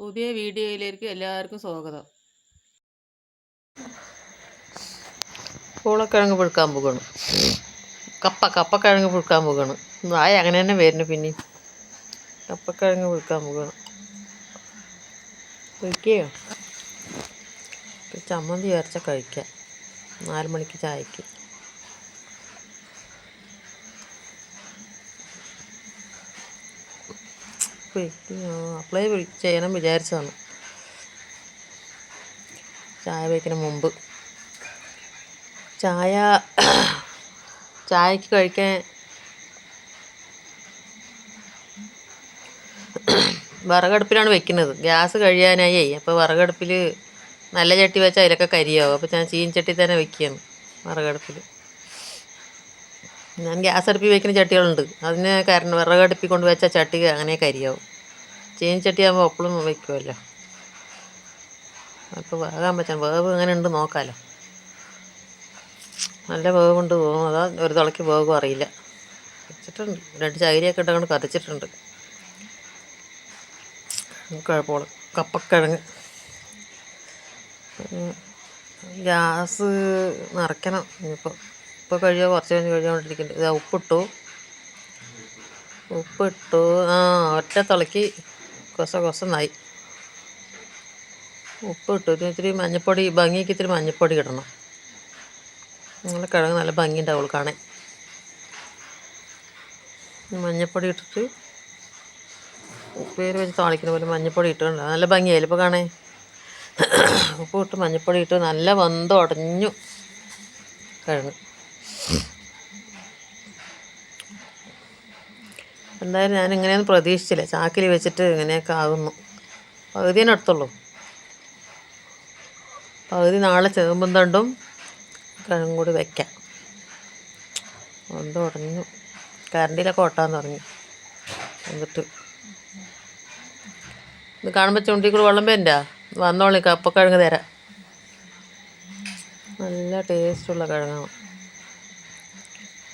പുതിയ വീഡിയോയിലേക്ക് എല്ലാവർക്കും സ്വാഗതം. പൂളക്കിഴങ്ങ് പുഴുക്കാൻ പോകണം കപ്പ കപ്പക്കിഴങ്ങ് പുഴുക്കാൻ പോകണം ആയ അങ്ങനെ തന്നെ വരുന്നു പിന്നെ. കപ്പക്കിഴങ്ങ് പുഴുക്കാൻ പോകണം പൊയ്ക്കയോ ചമ്മന്തി വരച്ച കഴിക്കാം. നാല് മണിക്ക് ചായക്ക്. അപ്ലൈ ചെയ്യണം വിചാരിച്ചതാണ്. ചായ വയ്ക്കുന്ന മുമ്പ്. ചായ ചായക്ക് കഴിക്കാൻ വിറകടുപ്പിലാണ് വെക്കുന്നത്. ഗ്യാസ് കഴിയാനായി. അപ്പോൾ വിറകടുപ്പിൽ നല്ല ചട്ടി വെച്ചാൽ അതിലൊക്കെ കരിയാവും. അപ്പോൾ ഞാൻ ചീൻ ചട്ടി തന്നെ വെക്കുകയാണ് വിറകടുപ്പിൽ ഞാൻ ഗ്യാസ് അടുപ്പി വയ്ക്കുന്ന ചട്ടികളുണ്ട്. അതിന് കരണ്ട് വിറകടുപ്പി കൊണ്ട് വെച്ച ചട്ടി അങ്ങനെ കരിയാവും. ചീനിച്ചട്ടി ആകുമ്പോൾ എപ്പോഴും വയ്ക്കുമല്ലോ അപ്പോൾ വേകാൻ പറ്റാൻ വേവ് എങ്ങനെ ഉണ്ട് നോക്കാമല്ലോ നല്ല വേവ് കൊണ്ട് പോകും. അതാ ഒരു തുളയ്ക്ക് വേവും അറിയില്ല. വെച്ചിട്ടുണ്ട്. രണ്ട് ചകിരിയൊക്കെ ഇട്ടുകൊണ്ട് കത്തിച്ചിട്ടുണ്ട്. കുഴപ്പമില്ല. കപ്പക്കിഴങ്ങ്. ഗ്യാസ് നിറയ്ക്കണം ഇനിയിപ്പോൾ ഇപ്പോൾ കഴിയുക കുറച്ച് കഴിഞ്ഞ് കഴിച്ചുകൊണ്ടിരിക്കുന്നുണ്ട് ഇതാ ഉപ്പിട്ടു. ഉപ്പിട്ടു. ആ ഒറ്റ തിളക്കി കൊസ കൊസന്നായി ഉപ്പിട്ടു. ഇത്തിരി മഞ്ഞപ്പൊടി ഭംഗിക്ക് ഇത്തിരി മഞ്ഞപ്പൊടി ഇടണം. നല്ല കിഴങ്ങ് നല്ല ഭംഗി ഉണ്ടാവുള്ളൂ കാണാൻ. മഞ്ഞപ്പൊടി ഇട്ടിട്ട് ഉപ്പേര് വെച്ച് താളിക്കുന്ന പോലെ മഞ്ഞപ്പൊടി ഇട്ടുണ്ട് നല്ല ഭംഗിയായി ഇപ്പോൾ കാണേ ഉപ്പ് ഇട്ട് മഞ്ഞപ്പൊടി ഇട്ട് നല്ല വന്ത് ഉടഞ്ഞു കിഴങ്ങ്. എന്തായാലും ഞാൻ ഇങ്ങനെയൊന്നും പ്രതീക്ഷിച്ചില്ല. ചാക്കിൽ വെച്ചിട്ട് ഇങ്ങനെയൊക്കെ ആകുന്നു പകുതി തന്നെ അടുത്തുള്ളൂ പകുതി നാളെ ചേമ്പും തണ്ടും കിഴങ്ങും കൂടി വയ്ക്കാം ഒന്ന് ഉടഞ്ഞു കരണ്ടിയിലൊക്കെ ഓട്ടാൻ തുടങ്ങി. എന്നിട്ട് ഇത് കാണുമ്പോൾ ചുണ്ടി കൂടി വെള്ളം വേണ്ട വന്നോളി കപ്പക്കിഴങ്ങ് തരാം. നല്ല ടേസ്റ്റുള്ള കിഴങ്ങാണ്.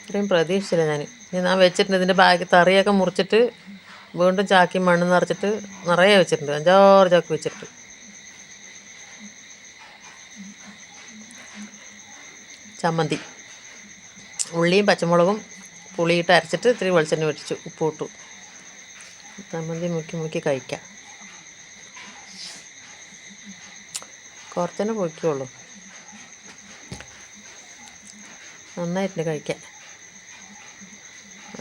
ഇത്രയും പ്രതീക്ഷിച്ചില്ല ഞാൻ. ഇനി ഞാൻ വെച്ചിട്ടുണ്ട്. ഇതിന്റെ ബാക്കി തറിയൊക്കെ മുറിച്ചിട്ട് വീണ്ടും ചാക്കി മണ്ണ് നിറച്ചിട്ട് നിറയെ വെച്ചിട്ടുണ്ട്. അഞ്ചാറ് ചാക്ക് വെച്ചിട്ട് ചമ്മന്തി. ഉള്ളിയും പച്ചമുളകും പുളിയിട്ട് അരച്ചിട്ട് ഇത്തിരി വെളിച്ചെണ്ണ വെച്ചു ഉപ്പ് ഇട്ടു. ചമ്മന്തി മുക്കി മുക്കി കഴിക്കാം. കുറച്ചെന്നെ പൊയ്ക്കുള്ളൂ നന്നായിട്ടുണ്ട് കഴിക്കാൻ.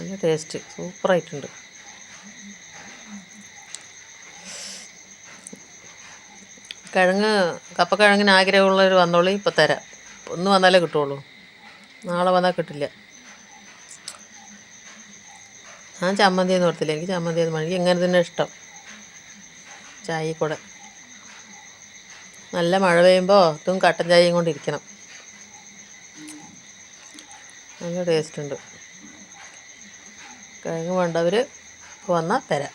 നല്ല ടേസ്റ്റ്. സൂപ്പറായിട്ടുണ്ട്. കിഴങ്ങ് കപ്പക്കിഴങ്ങിന് ആഗ്രഹമുള്ളവർ വന്നോളൂ ഇപ്പോൾ തരാം. ഒന്ന് വന്നാലേ കിട്ടുള്ളൂ. നാളെ വന്നാൽ കിട്ടില്ല. ഞാൻ ചമ്മന്തി ഒന്നും ഓർത്തില്ല എനിക്ക് ചമ്മന്തി ഒന്നും എനിക്ക് ഇങ്ങനെ തന്നെ ഇഷ്ടം. ചായ കൂടെ നല്ല മഴ പെയ്യുമ്പോൾ ഇതും കട്ടൻ ചായയും കൊണ്ടിരിക്കണം നല്ല ടേസ്റ്റ് ഉണ്ട്. കിഴങ്ങ് വേണ്ടവർ വന്നാൽ തരാം.